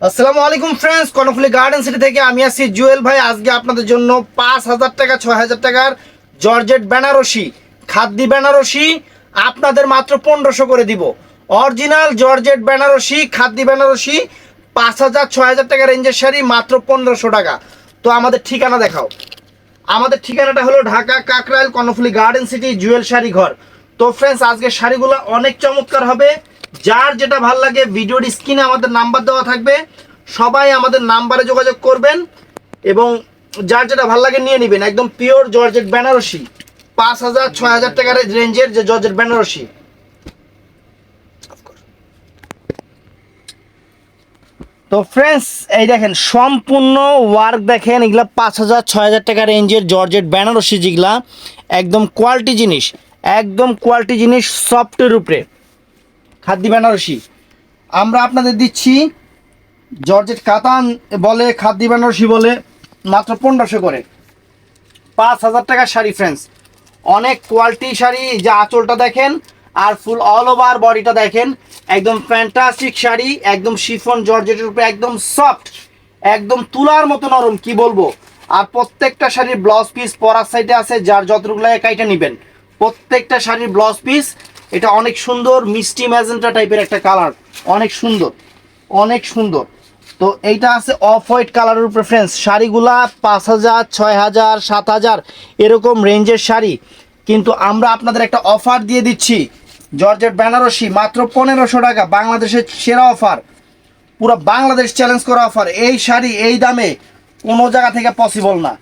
আসসালামু আলাইকুম friends Karnaphuli garden city থেকে আমি আছি জুয়েল ভাই। আজকে আপনাদের জন্য পাঁচ হাজার টাকা, ছয় হাজার টাকার জর্জেট বেনারসি খাদ্যি বেনারসি আপনাদের মাত্র পনেরোশো করে দিব। অরিজিনাল জর্জেট বেনারসি খাদ্যি বেনারসি পাঁচ হাজার, ছয় হাজার টাকা রেঞ্জের শাড়ি, মাত্র পনেরোশো টাকা। তো আমাদের ঠিকানা দেখাও। আমাদের ঠিকানাটা হলো Dhaka, Kakrail, Karnaphuli garden city Jewel sari ঘর তো ফ্রেন্ডস আজকে শাড়িগুলো অনেক চমৎকার হবে। যার যেটা ভালো লাগে ভিডিওর স্ক্রিনে আমাদের নাম্বার দেওয়া থাকবে, সবাই আমাদের নাম্বারে যোগাযোগ করবেন এবং যার যেটা ভালো লাগে নিয়ে নেবেন, একদম পিওর জর্জেট বেনারসি, পাঁচ হাজার, ছয় হাজার টাকার রেঞ্জের যে জর্জেট বেনারসি। তো ফ্রেন্ডস এই দেখেন, সম্পূর্ণ ওয়ার্ক দেখেন, এগুলা পাঁচ হাজার, ছয় হাজার টাকা রেঞ্জের জর্জেট বেনারসি যেগুলা, একদম কোয়ালিটি জিনিস, একদম কোয়ালিটি জিনিস সফটের উপরে। খাদ্য বেনারসি। আমরা আপনাদের দিচ্ছি জর্জেট কাতান বলে, খাদ্য বেনারসি বলে, মাত্র পনেরোশো করে। পাঁচ হাজার টাকার শাড়ি ফ্রেন্ডস অনেক কোয়ালিটি শাড়ি, যা আঁচলটা দেখেন, আর ফুল অল ওভার বডিটা দেখেন। একদম ফ্যান্টাস্টিক শাড়ি, একদম শিফন জর্জেটের উপরে একদম সফট একদম তুলার মতো নরম, কি বলব? আর প্রত্যেকটা শাড়ির ব্লাউজ পিস পরার সাইডে আছে, যার যতটুকু লাগে কাইটা নেবেন। প্রত্যেকটা শাড়ির ব্লাউজ পিস এটা অনেক সুন্দর, মিষ্টি ম্যাজেন্টা টাইপের একটা কালার। অনেক সুন্দর অনেক সুন্দর। তো এইটা আছে অফ হোয়াইট কালারের উপরে ফ্রেন্ডস শাড়িগুলা পাঁচ হাজার, ছয় হাজার, সাত হাজার, এরকম রেঞ্জের শাড়ি। কিন্তু আমরা আপনাদের একটা অফার দিয়ে দিচ্ছি। জর্জেট বেনারসি মাত্র পনেরোশো টাকা, বাংলাদেশের সেরা অফার পুরো বাংলাদেশ চ্যালেঞ্জ করা অফার এই শাড়ি এই দামে কোনো জায়গা থেকে পসিবল না।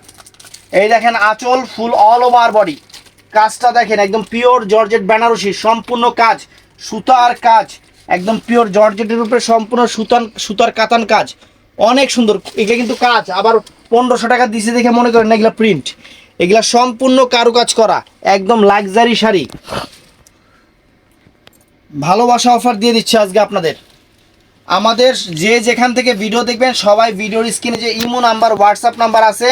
এই দেখেন আঁচল ফুল অল ওভার বডি কাজটা দেখেন, একদম পিওর জর্জেট বেনারসি সম্পূর্ণ কাজ, সুতার কাজ, একদম পিওর জর্জেটের উপরে সম্পূর্ণ সুতান, সুতার কাতান কাজ, অনেক সুন্দর, এগুলো কিন্তু কাজ, আবার পনেরোশো টাকা দিছে দেখে মনে করেন এগুলো প্রিন্ট এগুলা সম্পূর্ণ কারুকাজ করা, একদম লাক্সারি শাড়ি। ভালোবাসা অফার দিয়ে দিচ্ছে আজকে আপনাদের। আমাদের যে যেখান থেকে ভিডিও দেখবেন, সবাই ভিডিওর স্ক্রিনে যে ইমো নাম্বার হোয়াটসঅ্যাপ নাম্বার আছে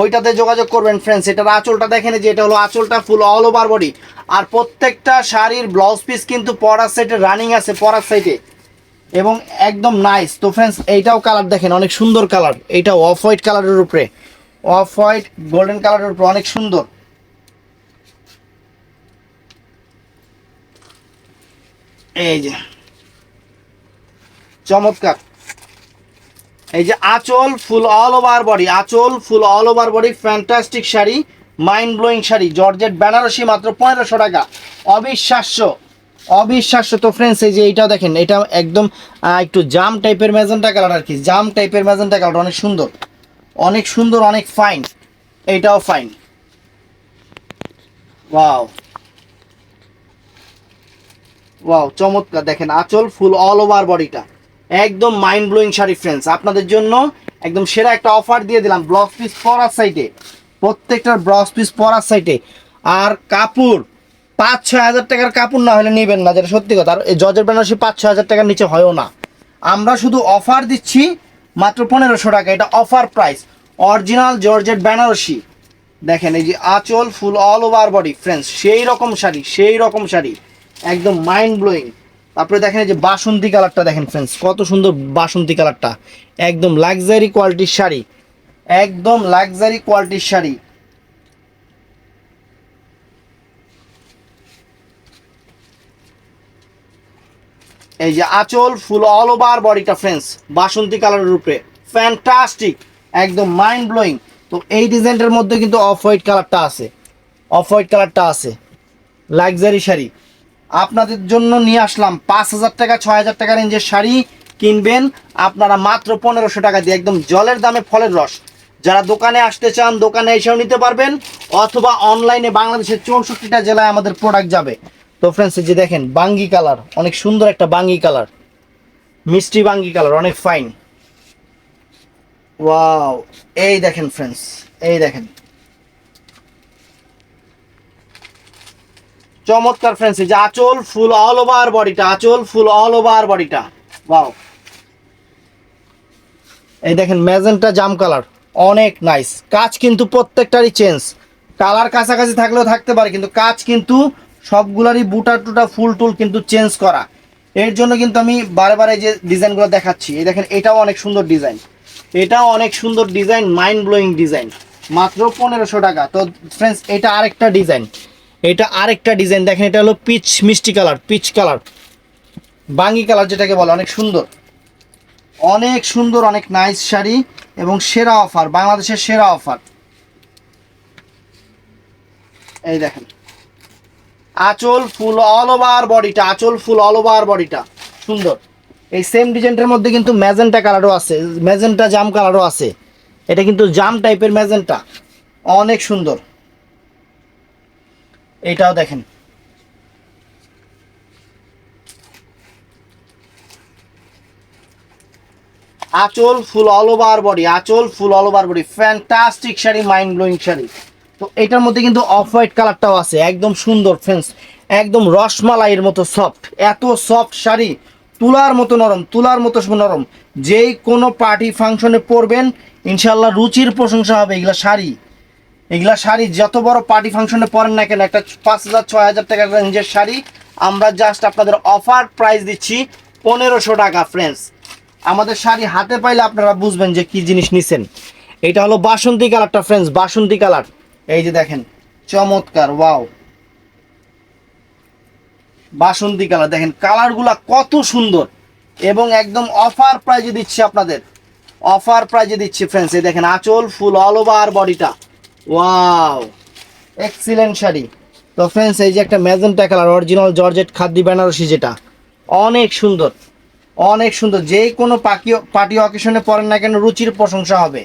ওইটাতে যোগাযোগ করবেন ফ্রেন্ডস এটার আঁচলটা দেখেন যে, এটা হলো আঁচলটা ফুল অল ওভার বডি আর প্রত্যেকটা শাড়ির ব্লাউজ পিস কিন্তু পরার সাইডে রানিং আছে, পরার সাইডে এবং একদম নাইস তো ফ্রেন্ডস এইটাও কালার দেখেন, অনেক সুন্দর কালার এইটা অফ হোয়াইট কালারের উপরে। অফ হোয়াইট গোল্ডেন কালারের উপরে, অনেক সুন্দর। এই যে। চমৎকার। এই যে আঁচল ফুল অল ওভার বডি আঁচল full all over body fantastic sari mind blowing sari georgette Benarasi মাত্র পনেরোশো টাকা। অবিশ্বাস্য অবিশ্বাস্য। তো ফ্রেন্ডস এই যে এইটাও দেখেন, এটা একদম একটু জাম টাইপের ম্যাজেন্টা কালার আর কি, জাম টাইপের ম্যাজেন্টা কালার অনেক সুন্দর অনেক সুন্দর, অনেক ফাইন এইটাও ফাইন ওয়াও ওয়াও চমৎকার, দেখেন, আঁচল ফুল অল ওভার বডিটা একদম মাইন্ড ব্লোয়িং শাড়ি ফ্রেন্ডস আপনাদের জন্য একদম সেরা একটা অফার দিয়ে দিলাম ব্লাউজ পিস পরার সাইডে প্রত্যেকটার ব্লাউজ পিস পরার সাইডে আর কাপড় পাঁচ ছয় হাজার টাকার কাপড় না হলে নেবেন না, যেটা সত্যি কথা। আর এই জর্জের বেনারসি পাঁচ ছয় হাজার টাকার নিচে হয়ও না। আমরা শুধু অফার দিচ্ছি মাত্র পনেরোশো টাকা। এটা offer price original georgette Benarasi. দেখেন, এই যে আঁচল full all over body friends সেই রকম শাড়ি, সেই রকম শাড়ি। একদম মাইন্ড ব্লোয়িং তারপরে দেখেন যে বাসন্তী কালারটা দেখেন ফ্রেন্ডস কত সুন্দর বাসন্তী কালারটা। একদম লাক্সারি কোয়ালিটির শাড়ি, একদম লাক্সারি কোয়ালিটির শাড়ি। এই যে আঁচল ফুল অল ওভার বডিটা ফ্রেন্ডস বাসন্তী কালারের উপরে। ফ্যান্টাস্টিক একদম মাইন্ড ব্লোয়িং তো এই ডিজাইনটার মধ্যে কিন্তু অফ হোয়াইট কালারটা আছে অফ হোয়াইট কালারটা আছে লাক্সারি শাড়ি। আপনাদের জন্য নিয়ে আসলাম পাঁচ হাজার টাকা, ছয় হাজার টাকা রেঞ্জের শাড়ি কিনবেন। আপনারা মাত্র পনেরোশো টাকা দিয়ে একদম জলের দামে ফলের রস। যারা দোকানে আসতে চান, দোকানে এসেও নিতে পারবেন, অথবা অনলাইনে বাংলাদেশের চৌষট্টিটা জেলায় আমাদের প্রোডাক্ট যাবে। তো ফ্রেন্ডস যে দেখেন, বাঙ্গি কালার অনেক সুন্দর একটা বাঙ্গি কালার মিষ্টি বাঙ্গি কালার অনেক ফাইন ওয়াও এই দেখেন ফ্রেন্ডস এই দেখেন। চমৎকার ফ্রেন্ডস যে আঁচল ফুল অল ওভার বডিটা আঁচল ফুল অল ওভার বডিটা ওয়াও এই দেখেন ম্যাজেন্টা জাম কালার অনেক নাইস কাজ কিন্তু প্রত্যেকটারই চেঞ্জ কালার কাছাকাছি থাকলেও থাকতে পারে, কিন্তু কাজ কিন্তু সবগুলারই বুটা টুটা ফুল টুল কিন্তু চেঞ্জ করা। এর জন্য কিন্তু আমি বারে যে ডিজাইনগুলো দেখাচ্ছি। এই দেখেন, এটাও অনেক সুন্দর ডিজাইন এটাও অনেক সুন্দর ডিজাইন মাইন্ড ব্লোয়িং ডিজাইন মাত্র পনেরোশো টাকা। তো ফ্রেন্ডস এটা আরেকটা ডিজাইন এটা আরেকটা ডিজাইন দেখেন, এটা হলো পিচ মিষ্টি কালার পিচ কালার বাঙ্গি কালার যেটাকে বলে, অনেক সুন্দর। অনেক সুন্দর, অনেক নাইস শাড়ি এবং সেরা অফার বাংলাদেশের সেরা অফার এই দেখেন। আঁচল ফুল অল ওভার বডিটা আঁচল ফুল অল ওভার বডিটা সুন্দর। এই সেম ডিজাইনটার মধ্যে কিন্তু ম্যাজেন্টা কালারও আছে ম্যাজেন্টা জাম কালারও আছে। এটা কিন্তু জাম টাইপের ম্যাজেন্টা অনেক সুন্দর। এটাও দেখেন। আচল ফুল অল ওভার বডি আচল full all over body fantastic sari mind blowing sari. তো এটার মধ্যে কিন্তু অফ হোয়াইট কালারটাও আছে, একদম সুন্দর ফ্রেন্ডস একদম রসমালাইয়ের মতো সফট এত সফট শাড়ি, তুলার মতো নরম, তুলার মতো নরম। যেই কোনো পার্টি ফাংশনে পরবেন ইনশাল্লাহ রুচির প্রশংসা হবে এগুলা শাড়ি। এগুলা শাড়ি যত বড় পার্টি ফাংশনে পরেন না কেন, একটা পাঁচ হাজার, ছয় হাজার টাকা রেঞ্জের শাড়ি, আমরা জাস্ট আপনাদের অফার প্রাইস দিচ্ছি পনেরোশো টাকা ফ্রেন্ডস আমাদের শাড়ি হাতে পাইলে আপনারা বুঝবেন যে কি জিনিস নিছেন। এটা হলো বাসন্তী কালারটা ফ্রেন্ডস বাসন্তী কালার। এই যে দেখেন, চমৎকার ওয়াও বাসন্তী কালার, দেখেন, কালারগুলা কত সুন্দর। এবং একদম অফার প্রাইজে দিচ্ছি আপনাদের। অফার প্রাইজে দিচ্ছি ফ্রেন্ডস এই দেখেন, আঁচল ফুল অল ওভার বডিটা ওয়াও এক্সিলেন্ট শাড়ি। তো ফ্রেন্ডস এই যে একটা ম্যাজেন্টা কালার অরিজিনাল জর্জেট খাদ্য বেনারসি যেটা, অনেক সুন্দর অনেক সুন্দর। যে কোনো পাকি পার্টি অকেশনে পরেন না কেন, রুচির প্রশংসা হবে।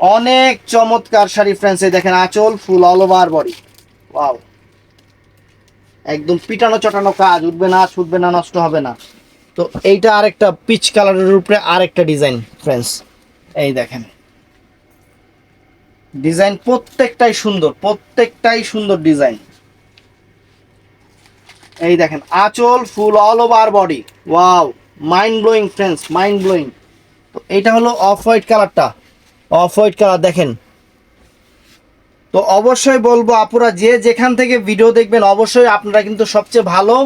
অনেক চমৎকার শাড়ি ফ্রেন্ডস এই দেখেন, আঁচল full all over body wow একদম পিটানো চটানো কাজ, উঠবে না, ছুটবে না, নষ্ট হবে না। তো এইটা আরেকটা পিচ কালারের উপরে আরেকটা ডিজাইন ফ্রেন্ডস এই দেখেন। ডিজাইন প্রত্যেকটাই সুন্দর প্রত্যেকটাই সুন্দর ডিজাইন। এই দেখেন, আঁচল full all over body wow mind blowing friends mind blowing তো এটা হলো অফ হোয়াইট কালারটা অফ হোয়াইট কালার দেখেন। তো অবশ্যই বলব আপুরা, যে যেখান থেকে ভিডিও দেখবেন, অবশ্যই আপনারা কিন্তু সবচেয়ে ভালো,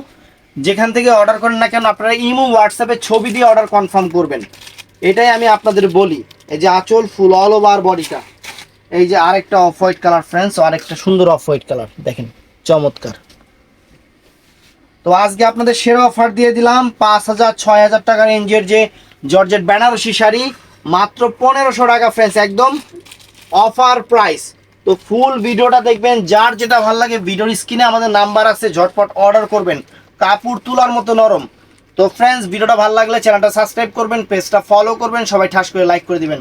যেখান থেকে অর্ডার করেন না কেন, আপনারা ইমো হোয়াটসঅ্যাপে ছবি দিয়ে অর্ডার কনফার্ম করবেন। এটাই আমি আপনাদের বলি, এই যে আঁচল ফুল অল ওভার বডিটা এই যে আরেকটা অফ হোয়াইট কালার ফ্রেন্ডস আরেকটা সুন্দর অফ হোয়াইট কালার দেখেন, চমৎকার। তো আজকে আপনাদের সেরা অফার দিয়ে দিলাম পাঁচ হাজার, ছয় হাজার টাকা রেঞ্জের যে জর্জেট বেনারসি শাড়ি, মাত্র পনেরোশো টাকা ফ্রেন্ডস একদম অফার প্রাইস তো ফুল ভিডিওটা দেখবেন, যার যেটা ভালো লাগে, ভিডিওর স্ক্রিনে আমাদের নাম্বার আছে, ঝটপট অর্ডার করবেন। কাপড় তোলার মতো নরম। তো ফ্রেন্ডস ভিডিওটা ভালো লাগলে চ্যানেলটা সাবস্ক্রাইব করবেন পেজটা ফলো করবেন, সবাই ঠাস করে লাইক করে দিবেন।